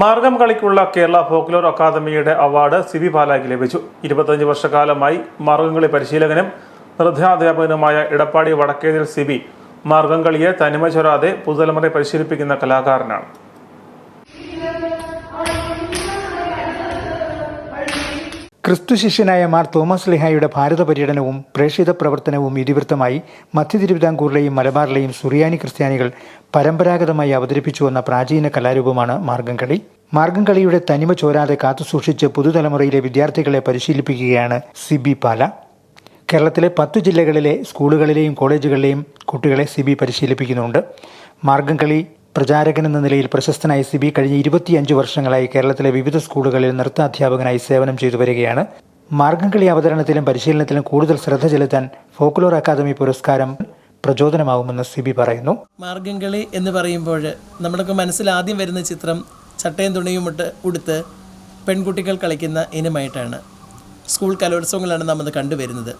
മാർഗം കളിക്കുള്ള കേരള ഫോക്ലോർ അക്കാദമിയുടെ അവാർഡ് സിബി ബാലാക്ക് ലഭിച്ചു. ഇരുപത്തഞ്ച് വർഷക്കാലമായി മാർഗംകളി പരിശീലകനും നൃത്താധ്യാപകനുമായ ഇടപ്പാടി വടക്കേതിൽ സിബി മാർഗം കളിയെ തനിമ ചൊരാതെ പുതുതലമുറയെ പരിശീലിപ്പിക്കുന്ന കലാകാരനാണ്. ക്രിസ്തു ശിഷ്യനായ മാർ തോമസ് ലിഹായുടെ ഭാരത പര്യടനവും പ്രേക്ഷിത പ്രവർത്തനവും ഇതിവൃത്തമായി മധ്യ തിരുവിതാംകൂറിലെയും മലബാറിലെയും സുറിയാനി ക്രിസ്ത്യാനികൾ പരമ്പരാഗതമായി അവതരിപ്പിച്ചു വന്ന പ്രാചീന കലാരൂപമാണ് മാർഗംകളി മാർഗംകളിയുടെ തനിമ ചോരാതെ കാത്തുസൂക്ഷിച്ച് പുതുതലമുറയിലെ വിദ്യാർത്ഥികളെ പരിശീലിപ്പിക്കുകയാണ് സിബി പാല. കേരളത്തിലെ പത്തു ജില്ലകളിലെ സ്കൂളുകളിലെയും കോളേജുകളിലെയും കുട്ടികളെ സിബി പരിശീലിപ്പിക്കുന്നുണ്ട്. മാർഗംകളി പ്രചാരകൻ എന്ന നിലയിൽ പ്രശസ്തനായ സിബി കഴിഞ്ഞ ഇരുപത്തിയഞ്ച് വർഷങ്ങളായി കേരളത്തിലെ വിവിധ സ്കൂളുകളിൽ നൃത്താധ്യാപകനായി സേവനം ചെയ്തു വരികയാണ്. മാർഗംകളി അവതരണത്തിലും പരിശീലനത്തിലും കൂടുതൽ ശ്രദ്ധ ചെലുത്താൻ ഫോക്ലോർ അക്കാദമി പുരസ്കാരം പ്രചോദനമാവുമെന്ന് സിബി പറയുന്നു. മാർഗംകളി എന്ന് പറയുമ്പോൾ നമ്മുടെ മനസ്സിൽ ആദ്യം വരുന്ന ചിത്രം ചട്ടയും തുണിയും ഇട്ട് ഉടുത്ത് പെൺകുട്ടികൾ കളിക്കുന്ന ഇനമായിട്ടാണ്. സ്കൂൾ കലോത്സവങ്ങളാണ് നാം അത് കണ്ടുവരുന്നത്.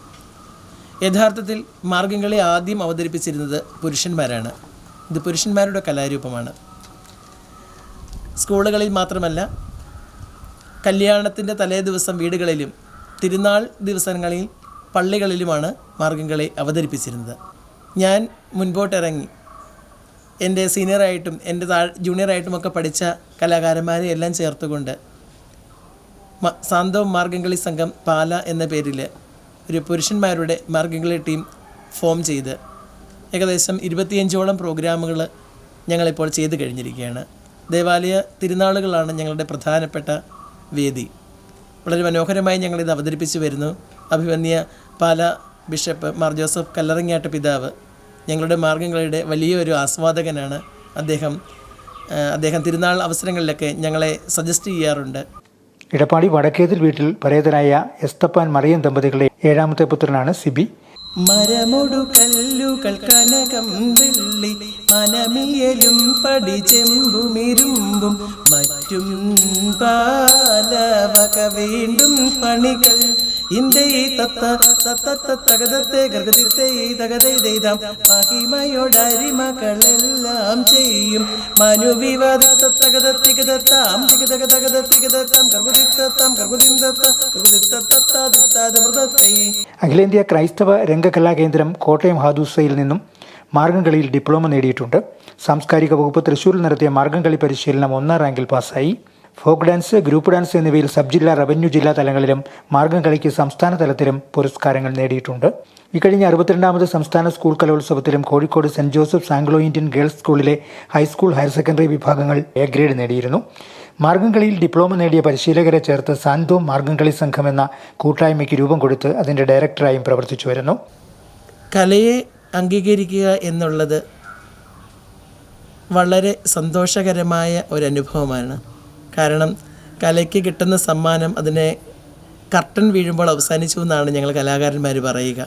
യഥാർത്ഥത്തിൽ മാർഗംകളി ആദ്യം അവതരിപ്പിച്ചിരുന്നത് പുരുഷന്മാരാണ്. ഇത് പുരുഷന്മാരുടെ കലാരൂപമാണ്. സ്കൂളുകളിൽ മാത്രമല്ല കല്യാണത്തിന്റെ തലേ ദിവസം വീടുകളിലും തിരുനാൾ ദിവസങ്ങളിൽ പള്ളികളിലുമാണ് മാർഗംകളി അവതരിപ്പിച്ചിരുന്നത്. ഞാൻ മുൻപോട്ടിറങ്ങി. എന്റെ സീനിയറായിട്ടും എന്റെ താഴ് ജൂനിയറായിട്ടുമൊക്കെ പഠിച്ച കലാകാരന്മാരെ എല്ലാം ചേർത്തുകൊണ്ട് മ- സാന്തോം മാർഗംകളി സംഘം പാല എന്ന പേരിൽ ഒരു പുരുഷന്മാരുടെ മാർഗംകളി ടീം ഫോം ചെയ്ത് ഏകദേശം ഇരുപത്തിയഞ്ചോളം പ്രോഗ്രാമുകൾ ഞങ്ങളിപ്പോൾ ചെയ്തു കഴിഞ്ഞിരിക്കുകയാണ്. ദേവാലയ തിരുനാളുകളാണ് ഞങ്ങളുടെ പ്രധാനപ്പെട്ട വേദി. വളരെ മനോഹരമായി ഞങ്ങളിത് അവതരിപ്പിച്ചു വരുന്നു. അഭിമന്യ പാല ബിഷപ്പ് മാർ ജോസഫ് കല്ലറങ്ങാട്ട് പിതാവ് ഞങ്ങളുടെ മാർഗംകളിയുടെ വലിയൊരു ആസ്വാദകനാണ്. അദ്ദേഹം അദ്ദേഹം തിരുനാൾ അവസരങ്ങളിലൊക്കെ ഞങ്ങളെ സജസ്റ്റ് ചെയ്യാറുണ്ട്. ഇടപ്പാടി വടക്കേതിൽ വീട്ടിൽ പരേതനായ എസ്തപ്പാൻ മറിയം ദമ്പതികളുടെ ഏഴാമത്തെ പുത്രനാണ് സിബി. മരമൊടു കല്ലുകൾ കനകം വെള്ളി മനമിയലും പടി ചെമ്പുമിരുമ്പും മറ്റും പാലവക വീണ്ടും പണികൾ ഇന്ദൈ തത്ത തത്ത തകതത്തെ ഗർഗതിത്തെ തകതൈ ദൈതാം. മഹിമയോടരിമകളെല്ലാം ചെയ്യും. മനുവിവാദത്ത തകതത്തികതത്താം തികതക തകതത്തികതത്താം കർഗുതിത്തത്താം കർഗുതിന്തത്ത കർഗുതിത്തത്താദിത്താദമൃതത്തൈ അഖിലേന്ത്യാ ക്രൈസ്തവ രംഗകലാ കേന്ദ്രം കോട്ടയം ഹാദൂസയിൽ നിന്നും മാർഗംകളിയിൽ ഡിപ്ലോമ നേടിയിട്ടുണ്ട്. സാംസ്കാരിക വകുപ്പ് തൃശൂരിൽ നടത്തിയ മാർഗംകളി പരിശീലനം ഒന്നാം റാങ്കിൽ പാസ്സായി. ഫോക്ക് ഡാൻസ് ഗ്രൂപ്പ് ഡാൻസ് എന്നിവയിൽ സബ് ജില്ലാ റവന്യൂ ജില്ലാ തലങ്ങളിലും മാർഗം കളിക്ക് സംസ്ഥാന തലത്തിലും പുരസ്കാരങ്ങൾ നേടിയിട്ടുണ്ട്. ഇക്കഴിഞ്ഞ അറുപത്തിരണ്ടാമത് സംസ്ഥാന school കലോത്സവത്തിലും Kozhikode saint Joseph Anglo Indian girls സ്കൂളിലെ ഹൈസ്കൂൾ ഹയർ സെക്കൻഡറി വിഭാഗങ്ങൾ എ ഗ്രേഡ് നേടിയിരുന്നു. മാർഗംകളിയിൽ ഡിപ്ലോമ നേടിയ പരിശീലകരെ ചേർത്ത് സാന്തോ മാർഗംകളി സംഘം എന്ന കൂട്ടായ്മയ്ക്ക് രൂപം കൊടുത്ത് അതിന്റെ ഡയറക്ടറായും പ്രവർത്തിച്ചു വരുന്നു. കലയെ അംഗീകരിക്കുക എന്നുള്ളത് വളരെ സന്തോഷകരമായ ഒരനുഭവമാണ് കാരണം കലയ്ക്ക് കിട്ടുന്ന സമ്മാനം അതിനെ കർട്ടൻ വീഴുമ്പോൾ അവസാനിച്ചു എന്നാണ് ഞങ്ങൾ കലാകാരന്മാർ പറയുക.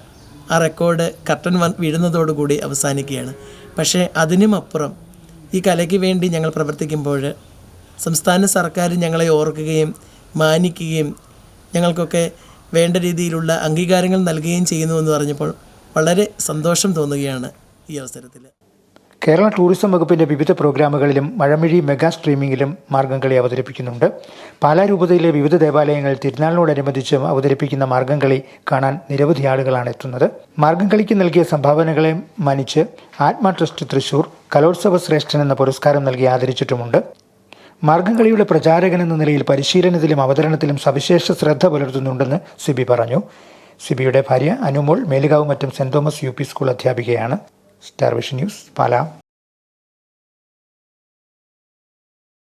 ആ റെക്കോർഡ് കർട്ടൻ വീഴുന്നതോടുകൂടി അവസാനിക്കുകയാണ്. പക്ഷേ അതിനുമപ്പുറം ഈ കലയ്ക്ക് വേണ്ടി ഞങ്ങൾ പ്രവർത്തിക്കുമ്പോൾ സംസ്ഥാന സർക്കാർ ഞങ്ങളെ ഓർക്കുകയും മാനിക്കുകയും ഞങ്ങൾക്കൊക്കെ വേണ്ട രീതിയിലുള്ള അംഗീകാരങ്ങൾ നൽകുകയും ചെയ്യുന്നു എന്ന് പറഞ്ഞപ്പോൾ വളരെ സന്തോഷം തോന്നുകയാണ് ഈ അവസരത്തിൽ. കേരള ടൂറിസം വകുപ്പിന്റെ വിവിധ പ്രോഗ്രാമുകളിലും മഴമിഴി മെഗാ സ്ട്രീമിംഗിലും മാർഗംകളി അവതരിപ്പിക്കുന്നുണ്ട്. പാലാ രൂപതയിലെ വിവിധ ദേവാലയങ്ങൾ തിരുനാളിനോടനുബന്ധിച്ച് അവതരിപ്പിക്കുന്ന മാർഗംകളി കാണാൻ നിരവധി ആളുകളാണ് എത്തുന്നത്. മാർഗംകളിക്ക് നൽകിയ സംഭാവനകളെ മാനിച്ച് ആത്മ ട്രസ്റ്റ് തൃശൂർ കലോത്സവ ശ്രേഷ്ഠൻ എന്ന പുരസ്കാരം നൽകി ആദരിച്ചിട്ടുമുണ്ട്. മാർഗംകളിയുടെ പ്രചാരകൻ എന്ന നിലയിൽ പരിശീലനത്തിലും അവതരണത്തിലും സവിശേഷ ശ്രദ്ധ പുലർത്തുന്നുണ്ടെന്ന് സിബി പറഞ്ഞു. സിബിയുടെ ഭാര്യ അനുമോൾ മേലുകാവ് മറ്റും saint Thomas U school അധ്യാപികയാണ്. Star vision news Pala.